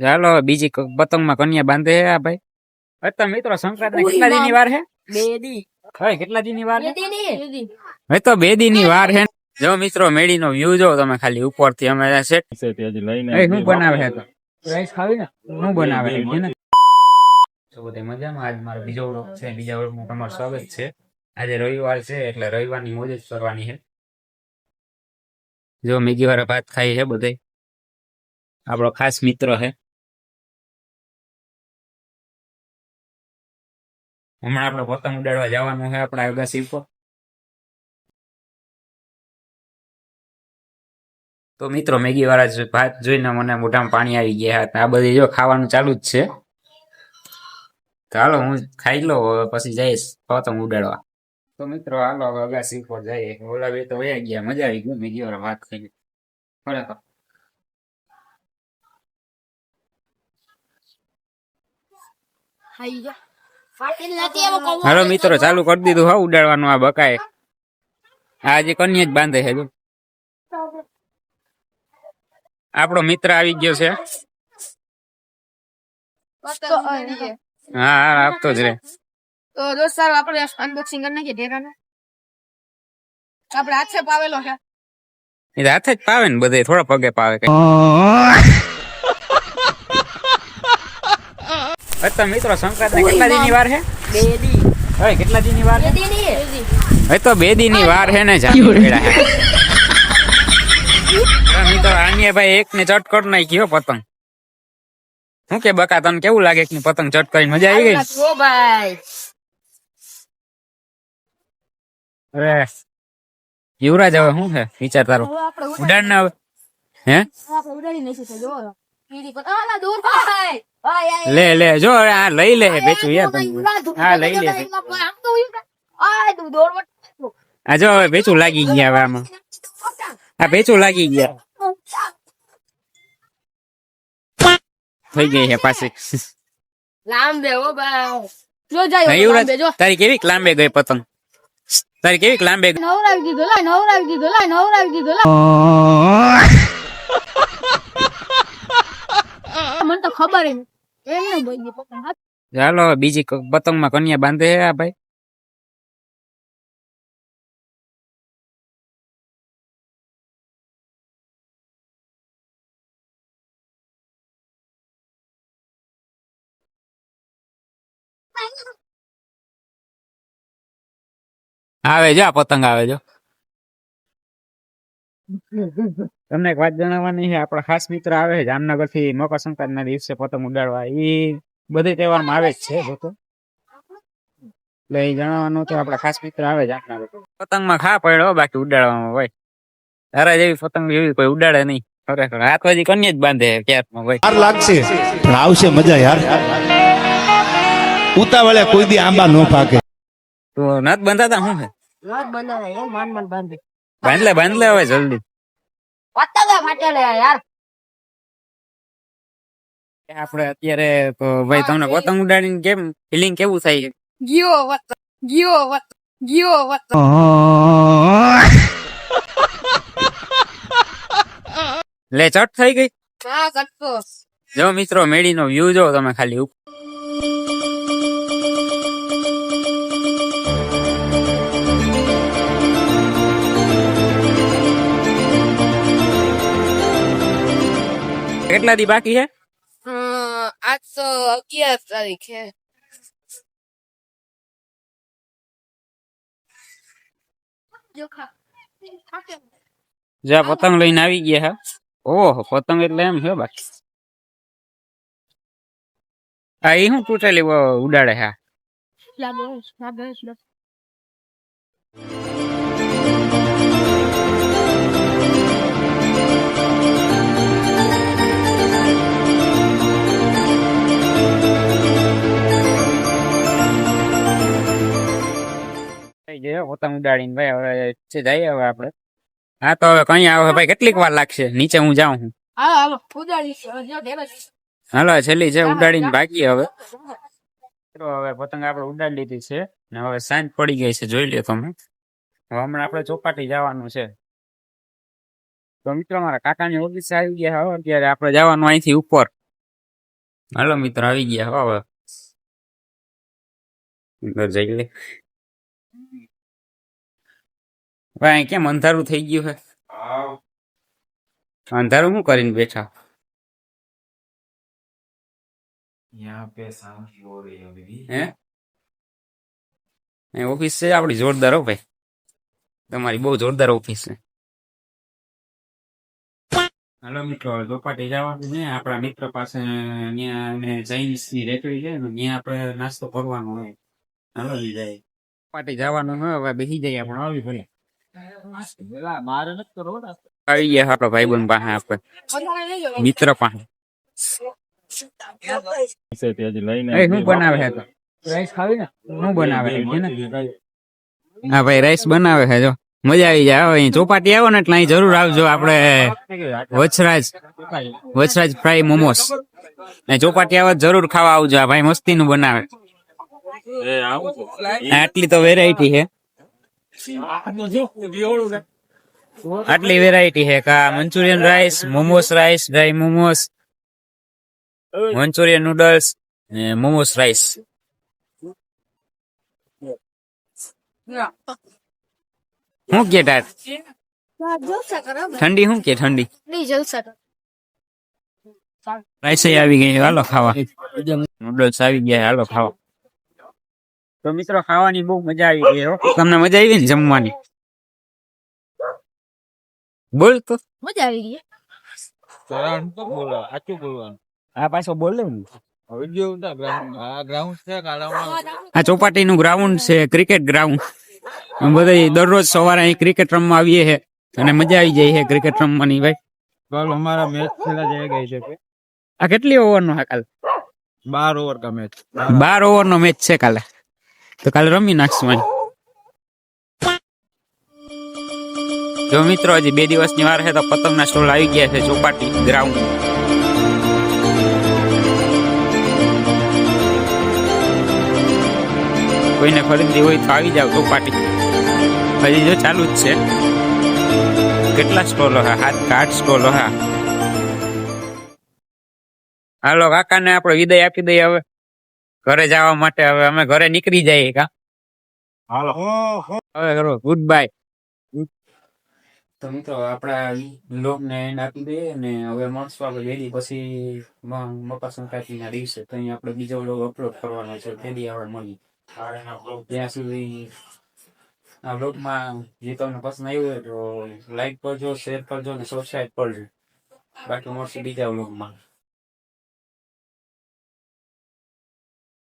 ચાલો બીજી પતંગમાં કન્યા બાંધે હે આ ભાઈ? અત્યારે મિત્રો સંક્રાંતિ કેટલા દિન વાર હે? બે દી. હવે કેટલા દિન વાર હે? બે દી. હવે તો બે દિન વાર હે. જો મિત્રો મેળી નો વ્યૂ જો તમે ખાલી ઉપરથી અમે સેટ છે એ બનાવે છે તો? રાઈસ ખાવી ને? હું બનાવે? છે ને. તો બધે મજામાં? આજ મારો બીજો વ્લોગ છે બીજા વ્લોગમાં તમારું સ્વાગત છે. આજે રવિવાર છે એટલે રવિવારની મોજ જ કરવાની છે જો મેગી વાળા ભાત ખાઈ છે બધે આપણો ખાસ મિત્ર છે હમણાં આપણે પતંગ ઉડાડવા જવાનું છે આપણા અગાસી ઉપર તો મિત્રો, મેગી વાળા ભાત જોઈને મને મોઢામાં પાણી આવી ગયા હતા. આ બધી જો ખાવાનું ચાલુ જ છે. તો હાલો, હું ખાઈ લઉં, હવે પછી જઈશ પતંગ ઉડાડવા. તો મિત્રો, હાલો, હવે અગાસી ઉપર જઈએ. ઓલા બે તો વયા ગયા, મજા આવી ગઈ મેગી વાળા ભાત ખાઈ ખરેખર ખાઈ જા. હાલો મિત્રો ચાલુ કરી દીધું હા ઉડાડવાનું આ બકાય આજે કન્યા જ બાંધે છે આપણો મિત્ર આવી ગયો છે. હા. હા આપતો જ રે તો દોસ્તારો આપણે અનબોક્સિંગ કરી નાખીએ ઢેરાને આપણે હાથે પાવેલો છે. એ હાથે જ પાવે ને બધે થોડા પગે પાવે કઈ. અત્યારે મિત્રો સંક્રાંત કેટલા દી ની વાર છે? બે દી. હવે કેટલા દી ની વાર બે છે દી. ની હવે તો બે દી ની વાર છે ને જામી પડ્યા છે. હવે મિત્રો આની ભાઈ એક ને ચટ કરી નાખી હો પતંગ. શું કે બકા તને કેવું લાગે કે પતંગ ચટ કરીને? મજા આવી ગઈ? ઓ ભાઈ. અરે યુવરાજ હવે શું છે? વિચાર તારો હવે આપણે ઉડાડ ને હવે. હે? આપણે ઉડાડી નાખીશું જો. કીડી પર આલા દૂર ભાઈ. ભાઈ આ લે લે જો હવે આ લઈ લે બેચું યાર તમે હા લઈ લે આમ તો આ તું દોડવટ આ જો હવે બેચું લાગી ગયા હવે આમાં આ બેચું લાગી ગયા થઈ ગઈ છે પાછી લાંબે ઓ ભાઈ જો જાય હા, યુવરાજ તારી કેવી લાંબે ગઈ પતંગ તારી કેવી લાંબે ગઈ નવરાવી દીધો લા નવરાવી દીધો લા નવરાવી દીધો લા મને તો ખબર ય ચાલો હવે બીજી પતંગ પતંગમાં કન્યા બાંધે આ ભાઈ. આવે જો આ પતંગ આવે જો. તમને એક વાત જણાવવાની છે આપણા ખાસ મિત્ર આવે છે જામનગરથી મકર સંક્રાંત ના દિવસે પતંગ ઉડાડવા. એ બધે તહેવારમાં આવે જ છે લોકો એટલે એ જણાવવાનું તો આપણા ખાસ મિત્ર આવે જામનગર. પતંગમાં ખા પડ્યો બાકી ઉડાડવામાં હોય. તારા જેવી પતંગ જેવી કોઈ ઉડાડે નહીં. ખરેખર. હાથ વાજી કન્યા જ બાંધે ક્યારમાં ભાઈ લાગશે. પણ આવશે મજા યાર. ઉતાવળે કોઈ દી આંબા નો પાકે તો નથ બંધાતા હું છે? રાત બનાવે એ માન માન બાંધે. બાંધલે બાંધલે હવે જલ્દી. પતંગ ફાટેલે યાર. આપણે અત્યારે ભાઈ તમને પતંગ ઉડાડીને કેમ? ફિલિંગ કેવું થાય ગયો વત ગયો વત ગયો વત લે ચટ થઈ ગઈ. હા કટકો જો મિત્રો મેડીનો વ્યૂ જો તમે ખાલી કેટલા દી બાકી છે આજ તો અગિયાર તારીખ છે જ્યાં પતંગ લઈને આવી ગયા હા. ઓહો પતંગ એટલે એમ છે બાકી. આ એ હું તૂટેલી ઉડાડે છે પતંગ ઉડાડીને ભાઈ હવે છે જઈએ હવે આપણે. હા તો હવે કઈ આવે ભાઈ કેટલીક વાર લાગશે? નીચે હું જાઉં હું. હાલો છેલ્લી છે ઉડાડીને બાકી હવે. હવે પતંગ આપણે ઉડાડી લીધી છે ને હવે સાંજ પડી ગઈ છે જોઈ લ્યો તમે. હવે હમણાં આપણે ચોપાટી જવાનું છે. તો મિત્રો મારા કાકાની ઓફિસ આવી ગયા હવે અત્યારે આપણે જવાનું અહીંથી ઉપર. હાલો મિત્ર આવી ગયા હવે. અંદર જઈ લે. ભાઈ કેમ અંધારું થઈ ગયું હે. અંધારું શું કરીને બેઠા? હે? ઓફિસ છે આપણી જોરદાર હો ભાઈ. તમારી બહુ જોરદાર ઓફિસ છે. હાલો મિત્રો ચોપાટી જવાનું છે. આપણા મિત્ર પાસે ત્યાં ચાઇનીઝની રેકડી છે. ને ત્યાં આપણે નાસ્તો કરવાનો હોય. હાલો જાય. ચોપાટી જવાનું હવે બેસી જાય આપણે. આવી ભલે. મિત્ર રાઈસ બનાવે હા છે જો મજા આવી જાય અહીં ચોપાટી આવો ને એટલે અહીં જરૂર આવજો આપડે વચરાજ વચરાજ ફ્રાય મોમોસ ચોપાટી આવો જરૂર ખાવા આવજો ભાઈ મસ્તી નું બનાવે આટલી તો વેરાયટી છે આટલી વેરાયટી છે કા Manchurian rice momos rice dry momos Manchurian noodles ને મોમોસ રાઈસ શું કે તાર? ઠંડી શું કે ઠંડી? નહીં જલસા કરો રાઈસ આવી ગઈ હાલો ખાવા. નૂડલ્સ આવી ગયા હાલો ખાવા. તો મિત્રો ખાવાની બહુ મજા આવી ગઈ તમને મજા આવી ને જમવાની? બોલ તો. મજા આવી ગઈ બોલે આ ચોપાટી નું. ગ્રાઉન્ડ છે ક્રિકેટ ગ્રાઉન્ડ. બધા દરરોજ સવારે અહીં ક્રિકેટ રમવા આવીએ અને મજા આવી જાય છે ક્રિકેટ રમવાની ભાઈ. કાલ અમારા મેચ ખેલા જઈ આ કેટલી ઓવર નો કાલ? બાર ઓવર કા બાર ઓવર નો મેચ છે કાલે. તો કાલે રમી નાખશું જો મિત્રો, હજી બે દિવસની વાર છે તો પતંગના સ્ટોલ આવી ગયા છે ચોપાટી ગ્રાઉન્ડ કોઈને ખરીદી હોય તો આવી જાવ ચોપાટી. હજી જો ચાલુ જ છે. કેટલા સ્ટોલો હા? હાથ કાઠ સ્ટોલો હા. હાલો, કાકાને આપણે વિદાય આપી દઈએ હવે. ઘરે જવા માટે હવે અમે ઘરે નીકળી જઈએ કા. હાલો. હવે કરો ગુડ બાય તો મિત્રો આપણા લોક ને એન્ડ આપી દઈએ ને હવે મળશું આપણે વેલી પછી મ- મકર સંક્રાંતિના દિવસે તો અહીં આપણે બીજો લોગ અપલોડ કરવાનો છે તેની આપણે મળી. ત્યાં સુધી આ બ્લોગમાં જે તમને પસંદ આવ્યું હોય તો લાઈક કરજો શેર કરજો અને સબસ્ક્રાઈબ કરજો. બાકી મળશે બીજા બ્લોગમાં